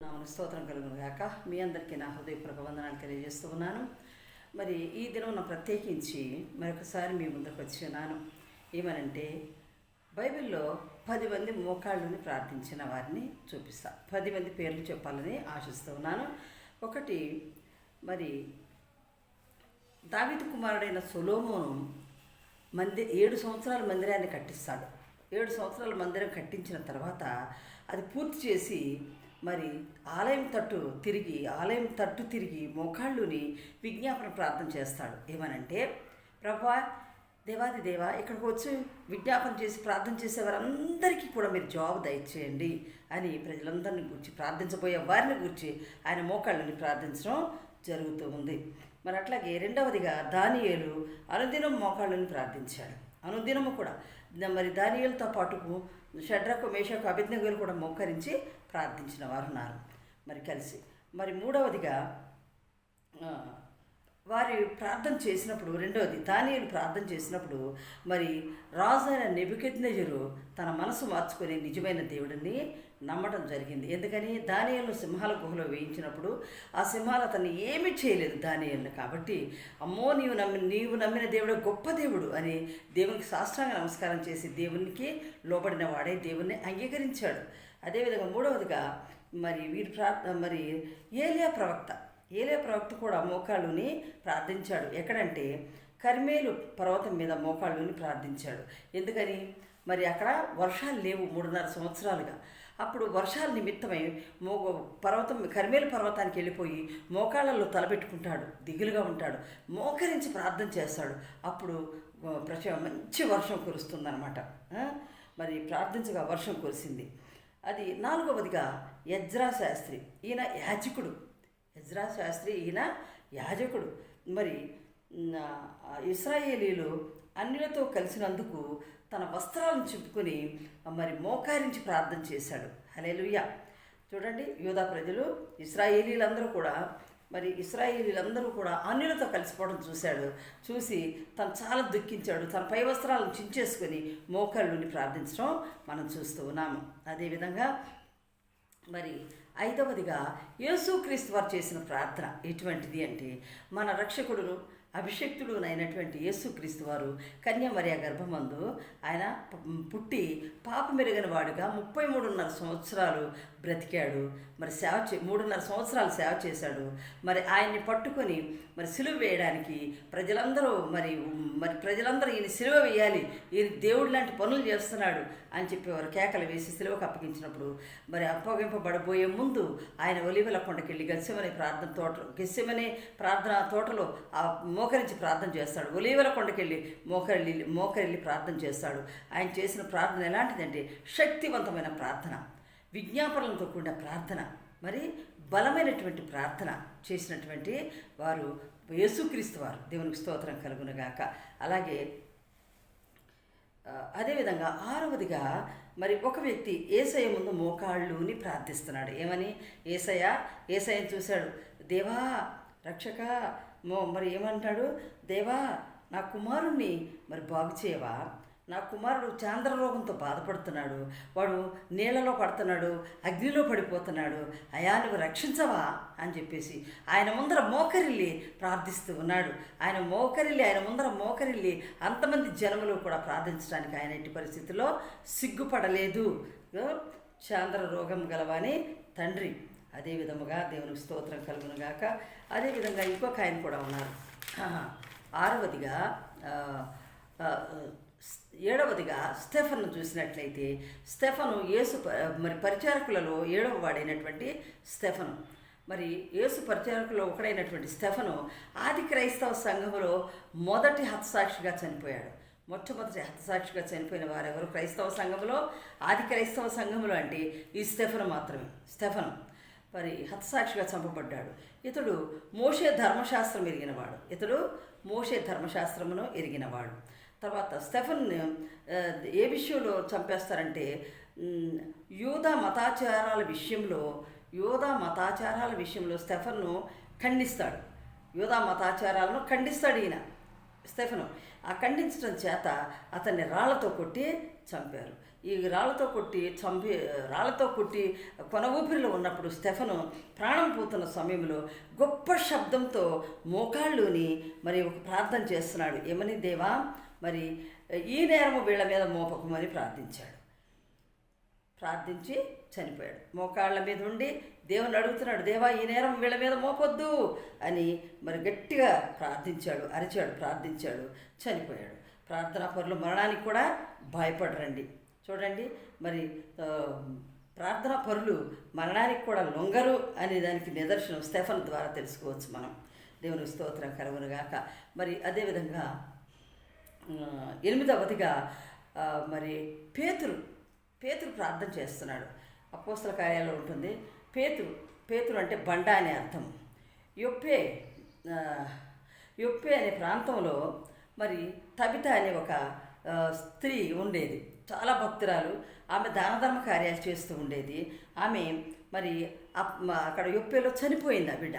నామని స్తోత్రం కలుగును గాక మీ అందరికీ నా హృదయపూర్వక వందనాలు తెలియజేస్తూ ఉన్నాను. మరి ఈ దినం ప్రత్యేకించి మరొకసారి మీ ముందుకు వచ్చినాను ఏమనంటే బైబిల్లో పది మంది మోకాళ్ళని ప్రార్థించిన వారిని చూపిస్తా. పది మంది పేర్లు చెప్పాలని ఆశిస్తూ ఉన్నాను. ఒకటి మరి దావిత కుమారుడైన సొలోమోను మంది ఏడు సంవత్సరాల మందిరాన్ని కట్టిస్తాడు. ఏడు సంవత్సరాల మందిరం కట్టించిన తర్వాత అది పూర్తి చేసి మరి ఆలయం తట్టు తిరిగి ఆలయం తట్టు తిరిగి మోకాళ్ళుని విజ్ఞాపన ప్రార్థన చేస్తాడు. ఏమనంటే ప్రభా దేవాది దేవా ఇక్కడికి వచ్చి విజ్ఞాపన చేసి ప్రార్థన చేసే వారందరికీ కూడా మీరు జాబ్ దయచేయండి అని ప్రజలందరిని గురించి ప్రార్థించబోయే వారిని గురించి ఆయన మోకాళ్ళని ప్రార్థించడం జరుగుతూ ఉంది. మరి అట్లాగే రెండవదిగా దానియేలు అనుదినం మోకాళ్ళని ప్రార్థించాడు. అనుదినము కూడా మరి దానియలతో పాటుకు షడ్రకు మేషకు అభిజ్ఞలు కూడా మోకరించి ప్రార్థించిన వారు ఉన్నారు. మరి కలిసి. మరి మూడవదిగా వారి ప్రార్థన చేసినప్పుడు రెండవది దానియులు ప్రార్థన చేసినప్పుడు మరి రాజు అయిన నెబుకెద్నెజరు తన మనసు మార్చుకొని నిజమైన దేవుడిని నమ్మడం జరిగింది. ఎందుకని? దానియలను సింహాల గుహలో వేయించినప్పుడు ఆ సింహాలు అతన్ని ఏమీ చేయలేదు దానియల్ని కాబట్టి అమ్మో నీవు నమ్మి నీవు నమ్మిన దేవుడు గొప్ప దేవుడు అని దేవునికి సాష్టాంగ నమస్కారం చేసి దేవునికి లోబడిన వాడే దేవుణ్ణి అంగీకరించాడు. అదేవిధంగా మూడవదిగా మరి వీరి ప్రార్థ మరి ఏలియా ప్రవక్త. ఏలియా ప్రవక్త కూడా మోకాళ్ళుని ప్రార్థించాడు. ఎక్కడంటే కర్మేలు పర్వతం మీద మోకాళ్ళుని ప్రార్థించాడు. ఎందుకని? మరి అక్కడ వర్షాలు లేవు మూడున్నర సంవత్సరాలుగా. అప్పుడు వర్షాల నిమిత్తమై మో పర్వతం కర్మేలు పర్వతానికి వెళ్ళిపోయి మోకాళ్ళల్లో తలపెట్టుకుంటాడు. దిగులుగా ఉంటాడు. మోకరించి ప్రార్థన చేస్తాడు. అప్పుడు ప్రచ మంచి వర్షం కురుస్తుందన్నమాట. మరి ప్రార్థించగా వర్షం కురిసింది. అది నాలుగవదిగా యజ్రా శాస్త్రి ఈయన యాజకుడు. యజ్రా శాస్త్రి ఈయన యాజకుడు. మరి ఇస్రాయేలీలు అన్యులతో కలిసినందుకు తన వస్త్రాలను చింపుకొని మరి మోకారించి ప్రార్థన చేశాడు. హలేలుయ్య చూడండి యూదా ప్రజలు ఇస్రాయేలీలందరూ కూడా మరి ఇస్రాయేలీలందరూ కూడా అన్యులతో కలిసిపోవడం చూశాడు. చూసి తను చాలా దుఃఖించాడు. తన పై వస్త్రాలను చించేసుకొని మోకళ్ళుని ప్రార్థించడం మనం చూస్తూ ఉన్నాము. అదేవిధంగా మరి ఐదవదిగా యేసుక్రీస్తు వారు చేసిన ప్రార్థన ఎటువంటిది అంటే మన రక్షకుడును అభిషక్తుడు అయినటువంటి యేసుక్రీస్తు వారు కన్యామర్య గర్భమందు ఆయన పుట్టి పాప మెరుగని వాడుగా ముప్పై మూడున్నర సంవత్సరాలు బ్రతికాడు. మరి సేవ చే మూడున్నర సంవత్సరాలు సేవ చేశాడు. మరి ఆయన్ని పట్టుకొని మరి సిలువ వేయడానికి ప్రజలందరూ మరి మరి ప్రజలందరూ ఈయన సిలువ వేయాలి. ఈయన దేవుడు లాంటి పనులు చేస్తున్నాడు అని చెప్పి వారు కేకలు వేసి సిలువకు అప్పగించినప్పుడు మరి అప్పగింపబడబోయే ముందు ఆయన ఒలివల కొండకెళ్ళి గస్యమనే ప్రార్థన తోట గస్యమనే ప్రార్థన తోటలో ఆ మోకరించి ప్రార్థన చేస్తాడు. ఒలీవల కొండకెళ్ళి మోకరిల్లి మోకరిల్లి ప్రార్థన చేస్తాడు. ఆయన చేసిన ప్రార్థన ఎలాంటిదంటే శక్తివంతమైన ప్రార్థన విజ్ఞాపనలతో కూడిన ప్రార్థన మరి బలమైనటువంటి ప్రార్థన చేసినటువంటి వారు యేసుక్రీస్తు వారు. దేవునికి స్తోత్రం కలుగునగాక అలాగే అదేవిధంగా ఆరవదిగా మరి ఒక వ్యక్తి ఏసయ ముందు మోకాళ్ళుని ప్రార్థిస్తున్నాడు. ఏమని? ఏసయ ఏసయ్యని చూశాడు. దేవా రక్షక మరి ఏమంటాడు? దేవా నా కుమారుణ్ణి మరి బాగు చేయవా? నా కుమారుడు చాంద్ర రోగంతో బాధపడుతున్నాడు. వాడు నీళ్ళలో పడుతున్నాడు అగ్నిలో పడిపోతున్నాడు. అయా నువ్వు రక్షించవా? అని చెప్పేసి ఆయన ముందర మోకరిల్లి ప్రార్థిస్తూ ఉన్నాడు. ఆయన మోకరిల్లి ఆయన ముందర మోకరిల్లి అంతమంది జనములు కూడా ప్రార్థించడానికి ఆయన ఎట్టి పరిస్థితిలో సిగ్గుపడలేదు. చాంద్ర రోగం గలవాని తండ్రి. అదే విధముగా దేవునికి స్తోత్రం కలుగునుగాక అదేవిధంగా ఇంకొక ఆయన కూడా ఉన్నారు. ఆరవదిగా ఏడవదిగా స్టెఫన్ను చూసినట్లయితే స్టెఫను యేసు మరి పరిచారకులలో ఏడవ వాడైనటువంటి స్టెఫను. మరి యేసు పరిచారకులో ఒకడైనటువంటి స్టెఫను ఆది క్రైస్తవ సంఘములో మొదటి హతసాక్షిగా చనిపోయాడు. మొట్టమొదటి హతసాక్షిగా చనిపోయిన వారెవరు క్రైస్తవ సంఘములో? ఆది క్రైస్తవ సంఘములో అంటే ఈ స్టెఫను మాత్రమే. స్టెఫను. మరి హతసాక్షిగా చంపబడ్డాడు. ఇతడు మోషే ధర్మశాస్త్రం ఎరిగినవాడు. ఇతడు మోషే ధర్మశాస్త్రమును ఎరిగినవాడు. తర్వాత స్టెఫన్ ఏ విషయంలో చంపేస్తారంటే యూదా మతాచారాల విషయంలో యూదా మతాచారాల విషయంలో స్టెఫన్ను ఖండిస్తాడు. యూదా మతాచారాలను ఖండిస్తాడు ఈయన స్టెఫను. ఆ ఖండించడం చేత అతన్ని రాళ్ళతో కొట్టి చంపారు. ఈ రాళ్ళతో కొట్టి చంపి రాళ్ళతో కొట్టి కొన ఊపిరిలో ఉన్నప్పుడు స్టెఫను ప్రాణం పోతున్న సమయంలో గొప్ప శబ్దంతో మోకాళ్ళుని మరి ఒక ప్రార్థన చేస్తున్నాడు. ఏమని దేవా? మరి ఈ నేరము వీళ్ళ మీద మోపకమని ప్రార్థించాడు. ప్రార్థించి చనిపోయాడు. మోకాళ్ళ మీద ఉండి దేవుని అడుగుతున్నాడు దేవా ఈ నేరం వీళ్ళ మీద మోపొద్దు అని మరి గట్టిగా ప్రార్థించాడు అరిచాడు ప్రార్థించాడు చనిపోయాడు. ప్రార్థనా పరులు మరణానికి కూడా భయపడరండి. చూడండి మరి ప్రార్థన పరులు మరణానికి కూడా లొంగరు అనే దానికి నిదర్శనం స్టెఫన్ ద్వారా తెలుసుకోవచ్చు మనం. దేవుని స్తోత్రం కలుగునుగాక మరి అదేవిధంగా ఎనిమిదవదిగా మరి పేతురు పేతురు ప్రార్థన చేస్తున్నాడు. అపోస్తల కార్యాలయం ఉంటుంది. పేతురు పేతురు అంటే బండ అనే అర్థం. యొప్పే యొప్పే అనే ప్రాంతంలో మరి తబిత అనే ఒక స్త్రీ ఉండేది. చాలా భక్తురాలు. ఆమె దాన ధర్మ కార్యాలు చేస్తూ ఉండేది. ఆమె మరి అప్- అక్కడ యొప్పేలో చనిపోయింది ఆ బిడ్డ.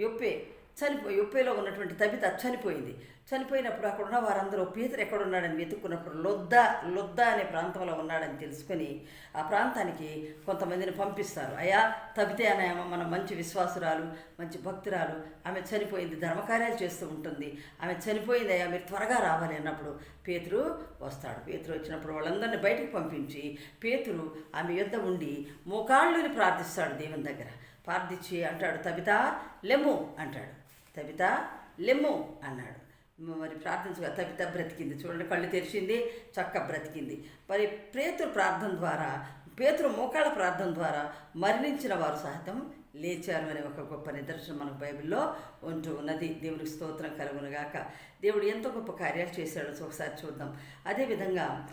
యొప్పే చనిపో యొప్పేలో ఉన్నటువంటి తబిత చనిపోయింది. చనిపోయినప్పుడు అక్కడ ఉన్న వారందరూ పీతర్ ఎక్కడున్నాడని వెతుక్కున్నప్పుడు లొద్ద లొద్ద అనే ప్రాంతంలో ఉన్నాడని తెలుసుకొని ఆ ప్రాంతానికి కొంతమందిని పంపిస్తారు. అయ్యా తబితే అనే మన మంచి విశ్వాసురాలు మంచి భక్తురాలు ఆమె చనిపోయింది ధర్మకార్యాలు చేస్తూ ఉంటుంది. ఆమె చనిపోయింది అయ్యా మీరు త్వరగా రావాలి అన్నప్పుడు పేతురు వస్తాడు. పేతురు వచ్చినప్పుడు వాళ్ళందరినీ బయటకు పంపించి పేతురు ఆమె యొద్ద ఉండి మోకాళ్ళుని ప్రార్థిస్తాడు దేవుని దగ్గర. ప్రార్థించి అంటాడు తబిత లెమ్ము అంటాడు. తబిత లెమ్ము అన్నాడు. మరి ప్రార్థించగా తవిత బ్రతికింది. చూడండి కళ్ళు తెరిచింది చక్క బ్రతికింది. మరి పేతురు ప్రార్థన ద్వారా పేతురు మోకాళ్ళ ప్రార్థన ద్వారా మరణించిన వారు సహితం లేచారు అనే ఒక గొప్ప నిదర్శనం మనకు బైబిల్లో ఉంటూ ఉన్నది. దేవుడికి స్తోత్రం కలుగునుగాక దేవుడు ఎంతో గొప్ప కార్యాలు చేశాడో. ఒకసారి చూద్దాం. అదేవిధంగా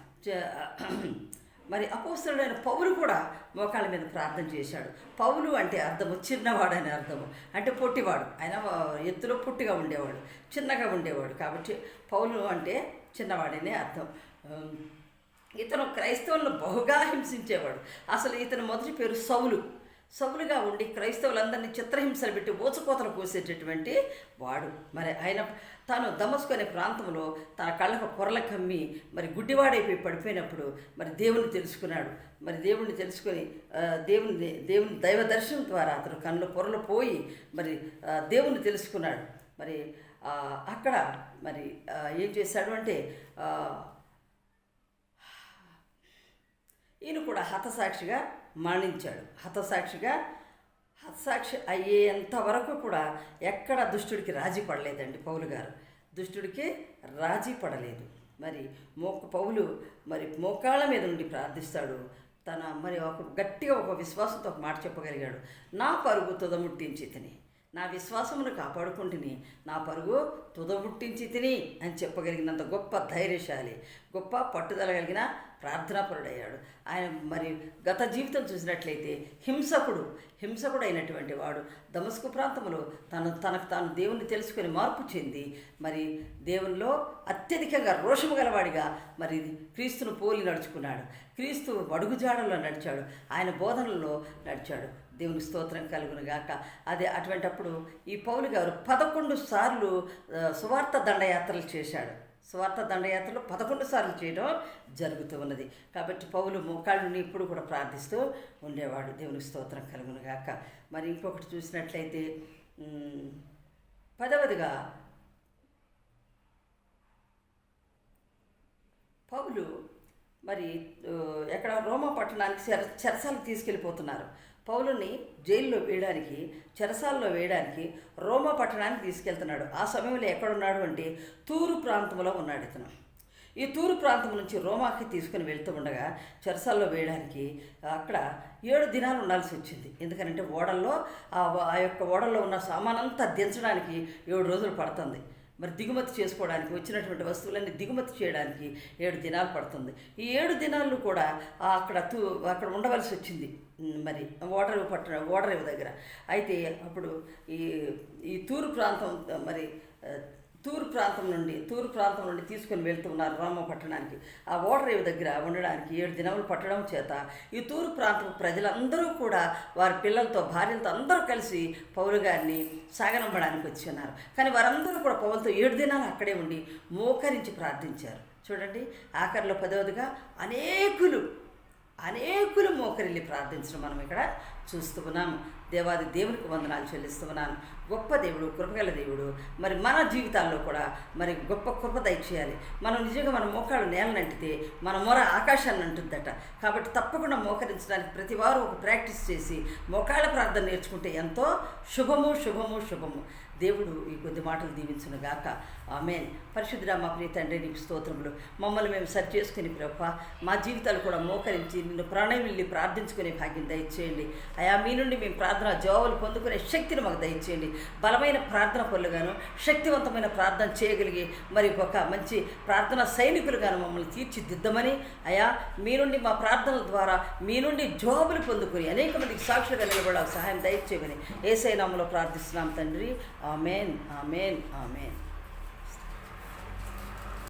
మరి అపోస్తుడైన పౌలు కూడా మోకాళ్ళ మీద ప్రార్థన చేశాడు. పౌలు అంటే అర్థము చిన్నవాడు అనే అర్థము. అంటే పొట్టివాడు. ఆయన ఎత్తులో పొట్టిగా ఉండేవాడు చిన్నగా ఉండేవాడు. కాబట్టి పౌలు అంటే చిన్నవాడనే అర్థం. ఇతను క్రైస్తవులను బహుగా హింసించేవాడు. అసలు ఇతని మొదటి పేరు సౌలు. సబులుగా ఉండి క్రైస్తవులందరినీ చిత్రహింసలు పెట్టి ఊచకోతలు కోసేటటువంటి వాడు. మరి ఆయన తాను దమస్కునే ప్రాంతంలో తన కళ్ళకు పొరల కమ్మి మరి గుడ్డివాడైపోయి పడిపోయినప్పుడు మరి దేవుని తెలుసుకున్నాడు. మరి దేవుణ్ణి తెలుసుకొని దేవుని దేవుని దైవ దర్శనం ద్వారా అతను కళ్ళు పొరలు పోయి మరి దేవుణ్ణి తెలుసుకున్నాడు. మరి అక్కడ మరి ఏం చేశాడు అంటే ఈయన కూడా హతసాక్షిగా మరణించాడు. హతసాక్షిగా హతసాక్షి అయ్యేంత వరకు కూడా ఎక్కడ దుష్టుడికి రాజీ పడలేదండి పౌలు గారు. దుష్టుడికి రాజీ పడలేదు. మరి మోక పౌలు మరి మోకాళ్ళ మీద ఉండి ప్రార్థిస్తాడు. తన మరి ఒక గట్టిగా ఒక విశ్వాసంతో ఒక మాట చెప్పగలిగాడు. నా పరుగు తుదముట్టించి తిని నా విశ్వాసమును కాపాడుకుంటుని నా పరుగు తుదబుట్టించి తిని అని చెప్పగలిగినంత గొప్ప ధైర్యశాలి గొప్ప పట్టుదల కలిగిన ప్రార్థనాపరుడయ్యాడు. ఆయన మరి గత జీవితం చూసినట్లయితే హింసకుడు హింసకుడు అయినటువంటి వాడు దమస్కు ప్రాంతంలో తను తనకు తాను దేవుణ్ణి తెలుసుకొని మార్పు చెంది మరి దేవునిలో అత్యధికంగా రోషము గలవాడిగా మరి క్రీస్తును పోలి నడుచుకున్నాడు. క్రీస్తు అడుగుజాడల్లో నడిచాడు ఆయన బోధనల్లో నడిచాడు. దేవుని స్తోత్రం కలుగును గాక అదే అటువంటప్పుడు ఈ పౌలు గారు పదకొండు సార్లు సువార్త దండయాత్రలు చేశాడు. స్వార్థ దండయాత్రలు పదకొండు సార్లు చేయడం జరుగుతూ ఉన్నది. కాబట్టి పౌలు మోకాళ్ళని ఇప్పుడు కూడా ప్రార్థిస్తూ ఉండేవాడు. దేవుని స్తోత్రం కలుగును గాక మరి ఇంకొకటి చూసినట్లయితే పదవదిగా పౌలు మరి ఎక్కడ రోమా పట్టణానికి చెర చెరసాలకు తీసుకెళ్ళిపోతున్నారు. పౌలుని జైల్లో వేయడానికి చెరసాల్లో వేయడానికి రోమా పట్టణానికి తీసుకెళ్తున్నాడు. ఆ సమయంలో ఎక్కడున్నాడు అంటే తూరు ప్రాంతంలో ఉన్నాడు ఇతను. ఈ తూరు ప్రాంతం నుంచి రోమాకి తీసుకుని వెళ్తూ ఉండగా చెరసాల్లో వేయడానికి అక్కడ ఏడు దినాలు ఉండాల్సి వచ్చింది. ఎందుకంటే ఓడల్లో ఆ ఆ యొక్క ఓడల్లో ఉన్న సామానంతా దించడానికి ఏడు రోజులు పడుతుంది. మరి దిగుమతి చేసుకోవడానికి వచ్చినటువంటి వస్తువులన్నీ దిగుమతి చేయడానికి ఏడు దినాలు పడుతుంది. ఈ ఏడు దినాలు కూడా అక్కడ తూ అక్కడ ఉండవలసి వచ్చింది. మరి ఓడరేవు పట్టణ ఓడరేవు దగ్గర. అయితే అప్పుడు ఈ ఈ తూరు ప్రాంతం మరి తూరు ప్రాంతం నుండి తూరు ప్రాంతం నుండి తీసుకొని వెళ్తున్నారు రామ పట్టణానికి. ఆ ఓడరేవు దగ్గర ఉండడానికి ఏడు దినములు పట్టడం చేత ఈ తూరు ప్రాంతం ప్రజలందరూ కూడా వారి పిల్లలతో భార్యలతో అందరూ కలిసి పౌలు గారిని సాగనంపడానికి వచ్చి ఉన్నారు. కానీ వారందరూ కూడా పౌలతో ఏడు దినాలు అక్కడే ఉండి మోకరించి ప్రార్థించారు. చూడండి ఆఖరిలో పదవదిగా అనేకులు అనేకులు మోకరిల్లి ప్రార్థించడం మనం ఇక్కడ చూస్తూ ఉన్నాము. దేవాది దేవునికి వందనాలు చెల్లిస్తూ ఉన్నాను. గొప్ప దేవుడు కృపగల దేవుడు. మరి మన జీవితాల్లో కూడా మరి గొప్ప కృప దయచేయాలి. మనం నిజంగా మన మోకాళ్ళు నేలనంటితే మన మొర ఆకాశాన్ని అంటుందట కాబట్టి తప్పకుండా మోకరించడానికి ప్రతి వారు ఒక ప్రాక్టీస్ చేసి మోకాళ్ళ ప్రార్థన నేర్చుకుంటే ఎంతో శుభము శుభము శుభము. దేవుడు ఈ కొద్ది మాటలు దీవించును గాక. ఆమెన్. పరిశుద్ధుడా మా ప్రియ తండ్రి నీకు స్తోత్రములు. మమ్మల్ని మేము సరి చేసుకుని ప్రభ మా జీవితాలు కూడా మోకరించి నిన్ను ప్రాణం వెళ్ళి ప్రార్థించుకునే భాగ్యం దయచేయండి. అయా మీ నుండి మేము ప్రార్థన జవాబులు పొందుకునే శక్తిని మాకు దయచేయండి. బలమైన ప్రార్థన పనులుగాను శక్తివంతమైన ప్రార్థన చేయగలిగి మరి ఒక మంచి ప్రార్థన సైనికులుగాను మమ్మల్ని తీర్చిదిద్దమని అయా మీ నుండి మా ప్రార్థనల ద్వారా మీ నుండి జవాబులు పొందుకుని అనేక మందికి సాక్షులుగా నిలబడాలి సహాయం దయచేయమని ఏసైనామలో ప్రార్థిస్తున్నాం తండ్రి. Amen amen amen.